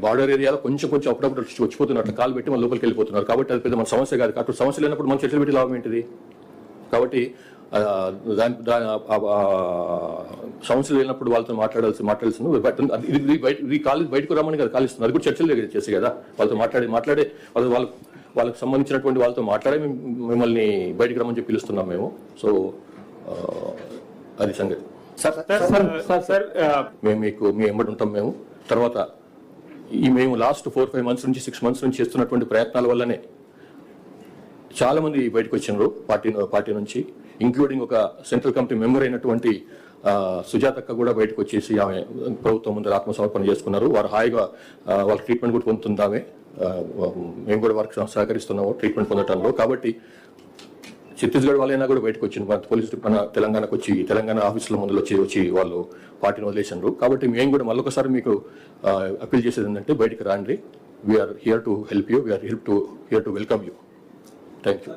Border ఏరియాలో కొంచెం కొంచెం అప్పుడప్పుడు వచ్చి- వచ్చిపోతున్నారు. అట్లా కాలు పెట్టి మన లోపలికి వెళ్ళిపోతున్నారు. కాబట్టి అది పెద్ద మన సమస్య కాదు. అటు సమస్య లేనప్పుడు మనం చర్చలు పెట్టి లాభం ఏంటిది? కాబట్టి దాని దాని సమస్యలు లేనప్పుడు వాళ్ళతో మాట్లాడాల్సి మాట్లాడాల్సింది ఇది బయట ఇది కాలు బయటకు రమ్మని కదా కాలిస్తుంది అది కూడా చర్చలు చేసి కదా. వాళ్ళతో మాట్లాడి మాట్లాడే వాళ్ళ వాళ్ళ వాళ్ళకి సంబంధించినటువంటి వాళ్ళతో మాట్లాడే మిమ్- మిమ్మల్ని బయటకు రమ్మని చెప్పి పిలుస్తున్నాం మేము. సో అది సంగతి. సార్ సార్ సార్ మేము మీకు మీ ఎంబడి ఉంటాం మేము. తర్వాత ఈ మేము లాస్ట్ ఫోర్ ఫైవ్ మంత్స్ నుంచి సిక్స్ మంత్స్ నుంచి చేస్తున్నటువంటి ప్రయత్నాల వల్లనే చాలామంది బయటకు వచ్చినారు పార్టీ పార్టీ నుంచి ఇంక్లూడింగ్ ఒక సెంట్రల్ కమిటీ మెంబర్ అయినటువంటి సుజాతక్క కూడా బయటకు వచ్చేసి ఆమె ప్రభుత్వం ముందు ఆత్మసమర్పణ చేసుకున్నారు. వారు హాయిగా వాళ్ళ ట్రీట్మెంట్ కూడా పొందుతుంది ఆమె. మేము కూడా వారికి సహకరిస్తున్నాము ట్రీట్మెంట్ పొందడంలో కాబట్టి ఛత్తీస్గఢ్ వాళ్ళైనా కూడా బయటకు వచ్చింది మన పోలీసు మన తెలంగాణకు వచ్చి తెలంగాణ ఆఫీసుల ముందు వచ్చి వచ్చి వాళ్ళు పార్టీని వదిలేసినారు కాబట్టి మేము కూడా మళ్ళొకసారి మీకు అప్పీల్ చేసేది ఏంటంటే బయటకు రాండి. We're here to help you we're help to here to welcome you thank you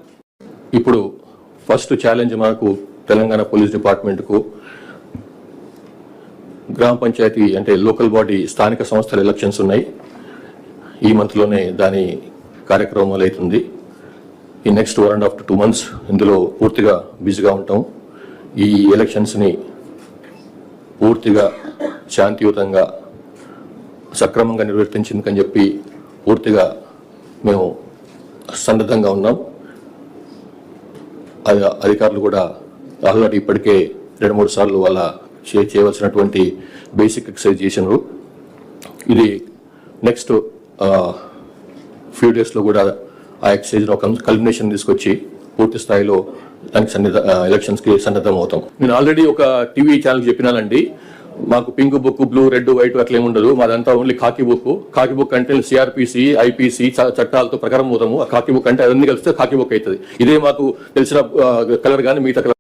ఇప్పుడు ఫస్ట్ ఛాలెంజ్ మనకు తెలంగాణ పోలీస్ డిపార్ట్మెంట్కు గ్రామ పంచాయతీ అంటే లోకల్ బాడీ స్థానిక సంస్థల ఎలక్షన్స్ ఉన్నాయి. ఈ మంత్లోనే దాని కార్యక్రమాలు అవుతుంది ఈ next one and half to two months ఇందులో పూర్తిగా బిజీగా ఉంటాం. ఈ ఎలక్షన్స్ని పూర్తిగా శాంతియుతంగా సక్రమంగా నిర్వర్తించిందని చెప్పి పూర్తిగా మేము సన్నద్ధంగా ఉన్నాం. అది అధికారులు కూడా ఆల్రెడీ ఇప్పటికే రెండు మూడు సార్లు వాళ్ళ షేర్ చేయవలసినటువంటి బేసిక్ ఎక్సర్సైజ్ చేసినారు. ఇది నెక్స్ట్ ఫ్యూ డేస్లో కూడా ఆ ఎక్సైజ్లో ఒక కల్మినేషన్ తీసుకొచ్చి పూర్తి స్థాయిలో దానికి సన్నిధ ఎలక్షన్స్కి సన్నద్ధం అవుతాం. నేను ఆల్రెడీ ఒక టీవీ ఛానల్ చెప్పినానండి. మాకు pink book blue red white అట్లా ఏమి ఉండదు. మాదంతా only khaki book khaki book అంటే సిఆర్పిసి ఐపీసీ చట్టాలతో ప్రకారం పోతాము. ఆ కాకి బుక్ అంటే అవన్నీ కలిస్తే కాకి బుక్ అవుతుంది ఇదే మాకు తెలిసిన కలర్ కానీ మిగతా కలర్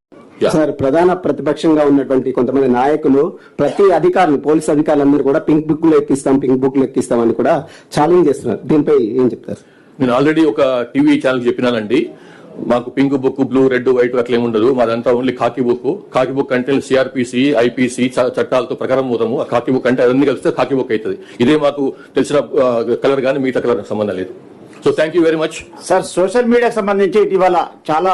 సార్ ప్రధాన ప్రతిపక్షంగా ఉన్నటువంటి కొంతమంది నాయకులు ప్రతి అధికారులు పోలీస్ అధికారులందరూ కూడా పింక్ బుక్లో ఎక్కిస్తాం పింక్ బుక్లో ఎక్కిస్తాం అని కూడా ఛాలెంజ్ చేస్తున్నారు. దీనిపై ఏం చెప్తారు? నేను ఆల్రెడీ ఒక టీవీ ఛానల్ చెప్పినానండి. మాకు pink book blue red white అట్లా ఏమి ఉండదు. మాదంతా only khaki book khaki book అంటే సిఆర్పిసి ఐపీసీ చట్టాలతో ప్రకారం పోతాము. ఆ కాకి బుక్ అంటే అవన్నీ కలిస్తే కాకి బుక్ అవుతుంది ఇదే మాకు తెలిసిన కలర్ కానీ మిగతా కలర్ సంబంధం లేదు. So thank you very much sir social మీడియాకి సంబంధించి ఇటీవల చాలా